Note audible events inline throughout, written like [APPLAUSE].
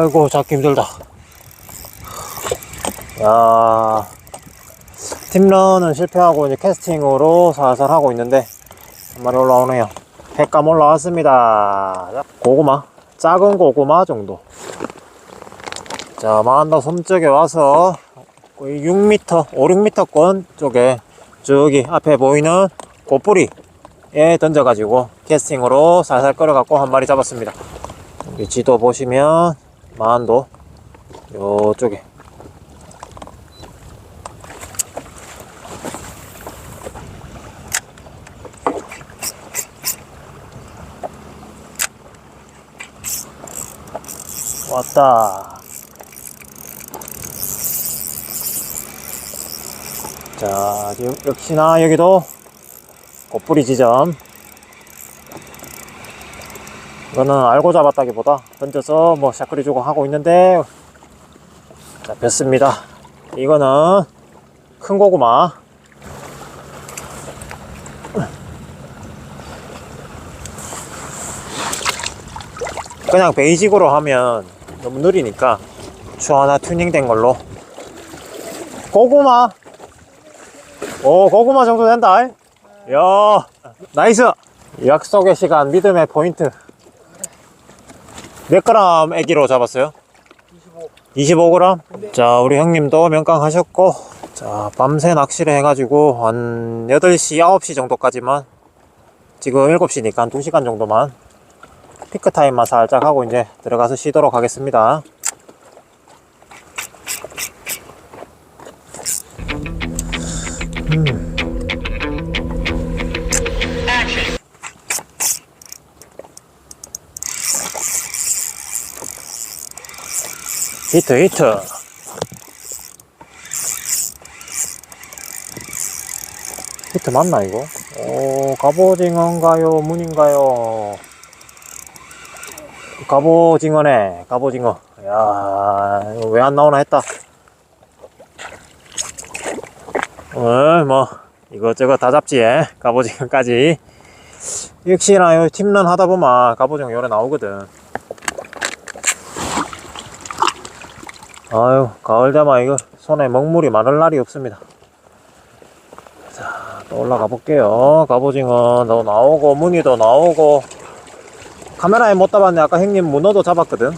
아이고 잡기 힘들다. 야 팀런은 실패하고 이제 캐스팅으로 살살 하고 있는데 한 마리 올라오네요. 횟감 올라왔습니다. 자, 고구마 작은 고구마 정도. 자 마한다 섬쪽에 와서 거의 6m 5, 6m권 쪽에 저기 앞에 보이는 고뿌리에 던져가지고 캐스팅으로 살살 끌어갖고 한 마리 잡았습니다. 여기 지도 보시면 마한도 요쪽에. 왔다. 자 여- 역시나 여기도 꽃뿌리 지점 이거는 알고 잡았다기보다 던져서 뭐 샤크리 주고 하고 있는데. 잡혔습니다. 이거는 큰 고구마. 그냥 베이직으로 하면 너무 느리니까 추 하나 튜닝된 걸로. 고구마. 오 고구마 정도 된다. 야 나이스. 약속의 시간 믿음의 포인트 몇 그램 애기로 잡았어요? 25. 25g? 자 우리 형님도 명강 하셨고 자 밤새 낚시를 해가지고 한 8시 9시 정도까지만 지금 7시니까 한 2시간 정도만 피크 타임만 살짝 하고 이제 들어가서 쉬도록 하겠습니다. 히트 히트 히트 맞나 이거? 오 갑오징어인가요 문인가요? 갑오징어네 갑오징어 야 왜 안 나오나 했다 오늘 뭐 이것저것 다 잡지 예? 갑오징어까지 역시나 요 팀런 하다 보면 갑오징어 요래 나오거든 아유 가을 되면 이거 손에 먹물이 많을 날이 없습니다 자또 올라가 볼게요 갑오징어 도 나오고 무늬도 나오고 카메라에 못 잡았네. 아까 형님 문어도 잡았거든.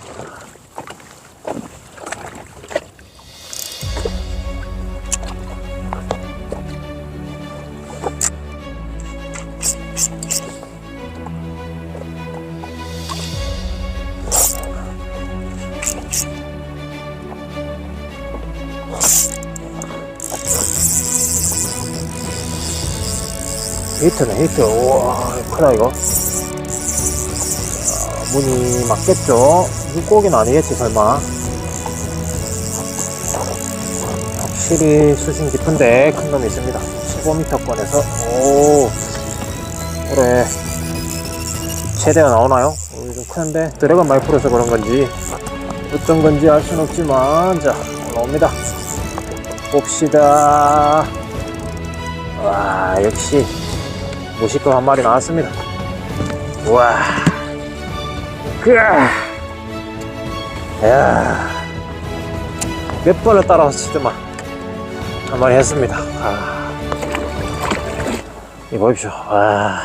히트네 히트. 우와 크다 이거. 문이 맞겠죠? 물고기는 아니겠지 설마. 확실히 수심 깊은데 큰 놈이 있습니다. 15m권에서. 오. 그래. 최대가 나오나요? 어, 좀 큰데. 드래곤 풀어서 그런 건지. 어떤 건지 알 수는 없지만 자 올라옵니다. 봅시다. 와 역시 무시껏 한 마리 나왔습니다 와 그아 야. 몇 번을 따라서 치더만 한 마리 했습니다. 아. 이 보십시오. 와.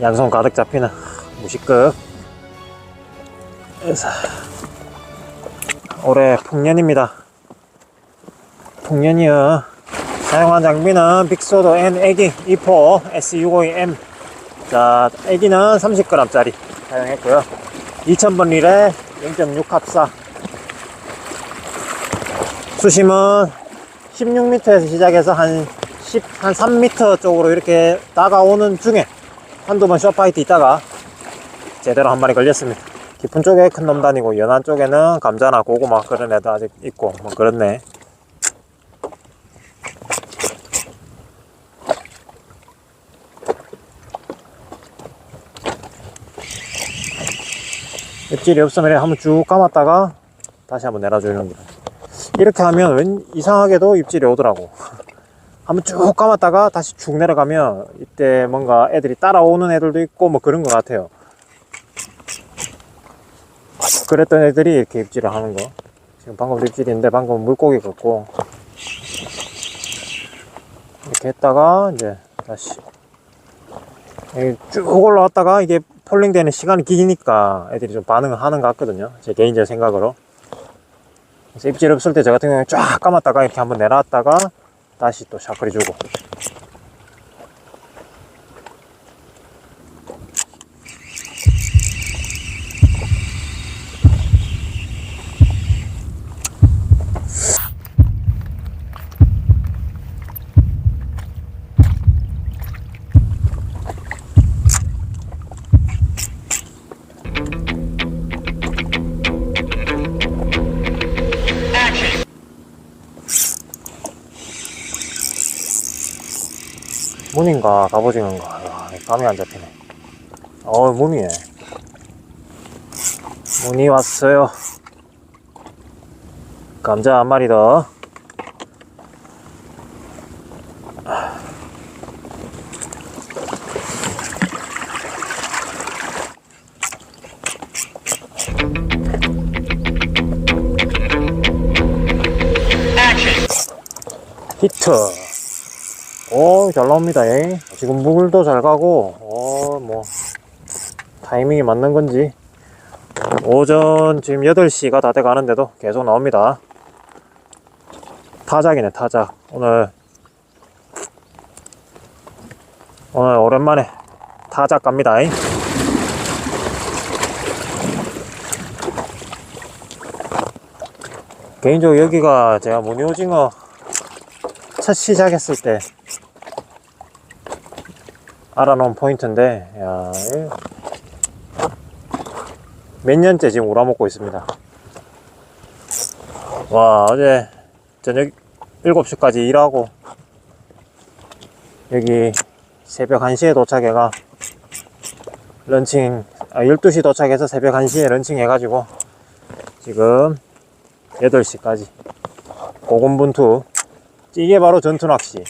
양손 가득 잡히는 무식급. 그래서 올해 풍년입니다. 풍년이요. 사용한 장비는 빅소드 N 애기 2포 S652M. 자, 애기는 30g짜리 사용했고요. 2000번 릴에 0.6 합사 수심은 16m에서 시작해서 한 10, 한 3m 쪽으로 이렇게 다가오는 중에 한두 번 쇼파이트 있다가 제대로 한 마리 걸렸습니다. 깊은 쪽에 큰 놈 다니고 연안 쪽에는 감자나 고구마 그런 애도 아직 있고 뭐 그렇네. 입질이 없으면 한번 쭉 감았다가 다시 한번 내려주는 거 이렇게 하면 왠 이상하게도 입질이 오더라고. [LAUGHS] 한번 쭉 감았다가 다시 쭉 내려가면 이때 뭔가 애들이 따라오는 애들도 있고 뭐 그런 것 같아요. 그랬던 애들이 이렇게 입질을 하는 거. 지금 방금도 입질인데 방금 물고기 같고. 이렇게 했다가 이제 다시 쭉 올라왔다가 이게 폴링 되는 시간이 기니까 애들이 좀 반응을 하는 것 같거든요. 제 개인적 생각으로. 그래서 입질 없을 때 저 같은 경우에 쫙 감았다가 이렇게 한번 내려왔다가 다시 또 샤크리 주고 문인가 갑오징어인가. 야, 감이 안 잡히네. 어 문이네. 문이 왔어요. 감자 한 마리 더. 히트 오, 잘 나옵니다. 예. 지금 물도 잘 가고, 어, 뭐, 타이밍이 맞는 건지. 오전 지금 8시가 다 돼 가는데도 계속 나옵니다. 타작이네, 타작. 오늘, 오늘 오랜만에 타작 갑니다. 잉. 개인적으로 여기가 제가 무늬오징어 첫 시작했을 때 알아놓은 포인트인데 야, 이- 몇 년째 지금 우라먹고 있습니다. 와 어제 저녁 7시까지 일하고 여기 새벽 1시에 도착해가 런칭 아 12시 도착해서 새벽 1시에 런칭 해가지고 지금 8시까지 고군분투. 이게 바로 전투 낚시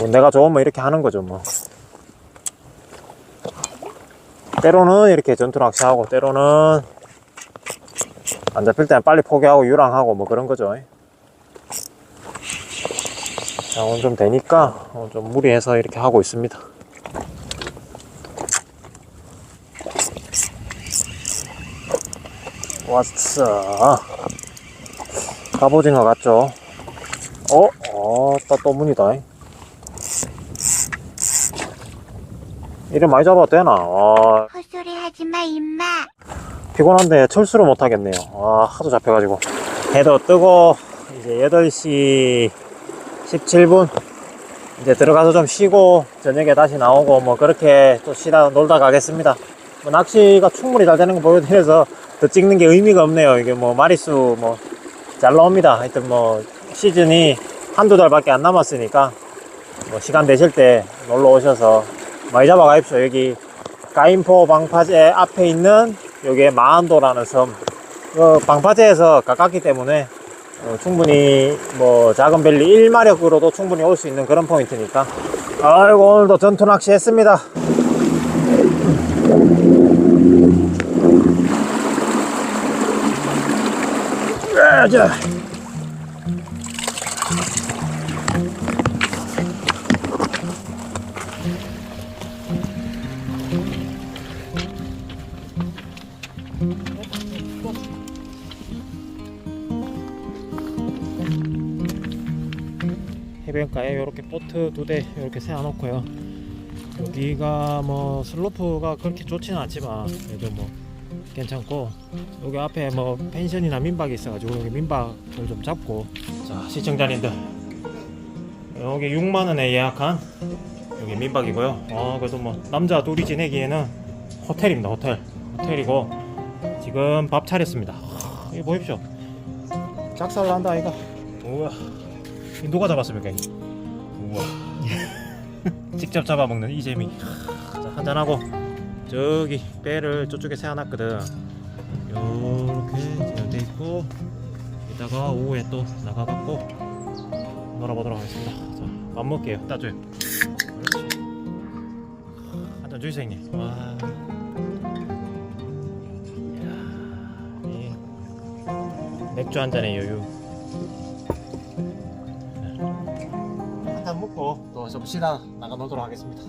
뭐 내가 좋으면 이렇게 하는 거죠 뭐. 때로는 이렇게 전투 낚시하고 때로는 안 잡힐 때는 빨리 포기하고 유랑하고 뭐 그런 거죠. 자 오늘 좀 되니까 좀 무리해서 이렇게 하고 있습니다. 왔어. 갑오징어 같죠? 어? 어, 따또 문이다 이름 많이 잡아도 되나? 아, 헛소리 하지 마, 임마. 피곤한데 철수를 못 하겠네요. 아, 하도 잡혀가지고. 해도 뜨고, 이제 8시 17분. 이제 들어가서 좀 쉬고, 저녁에 다시 나오고, 뭐, 그렇게 또 쉬다 놀다 가겠습니다. 뭐 낚시가 충분히 잘 되는 거 보여드려서 더 찍는 게 의미가 없네요. 이게 뭐, 마리수, 뭐, 잘 나옵니다. 하여튼 뭐, 시즌이 한두 달밖에 안 남았으니까, 뭐, 시간 되실 때 놀러 오셔서 많이 잡아 가십시오. 여기 가인포 방파제 앞에 있는 요게 마한도라는 섬. 그 방파제에서 가깝기 때문에 어, 충분히 뭐 작은 벨리 1마력으로도 충분히 올 수 있는 그런 포인트니까. 아이고 오늘도 전투 낚시 했습니다. 자. 해변가에 이렇게 보트 두 대 이렇게 세워놓고요. 여기가 뭐 슬로프가 그렇게 좋지는 않지만 그래도 뭐 괜찮고 여기 앞에 뭐 펜션이나 민박이 있어가지고 여기 민박을 좀 잡고 자 시청자님들 여기 6만 원에 예약한 여기 민박이고요. 어 그래도 뭐 남자 둘이 지내기에는 호텔입니다 호텔 호텔이고 지금 밥 차렸습니다. 하, 이거 보십시오. 작살 난다 이거. 우와. 이 누가 잡았습니까? 이? 우와. [LAUGHS] 직접 잡아먹는 이 재미. 자, 한잔하고 저기 배를 저쪽에 세워놨거든. 요렇게 잘돼 있고 이따가 오후에 또 나가갖고 놀아보도록 하겠습니다 자, 밥 먹게요 따줘요 한잔 주세요 형님 와 맥주 한 잔의 여유 좀 쉬다 나가 놀도록 하겠습니다.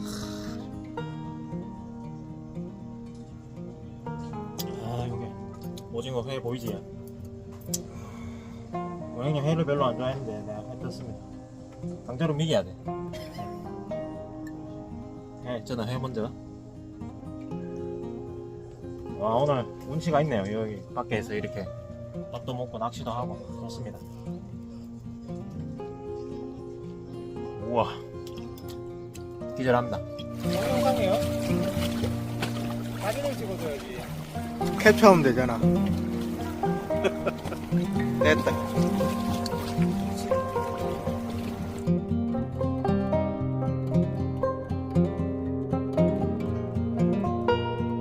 아 여기 오징어 회 보이지? 어, 형님 회를 별로 안 좋아했는데 내가 회 떴습니다. 강제로 먹여야 돼. 회, 저는 회 먼저. 와 오늘 운치가 있네요 여기 밖에서 이렇게 밥도 먹고 낚시도 하고. 좋습니다. 우와 기절합니다 영상이요? 사진을 찍어줘야지. 캡처하면 되잖아. [LAUGHS] 됐다.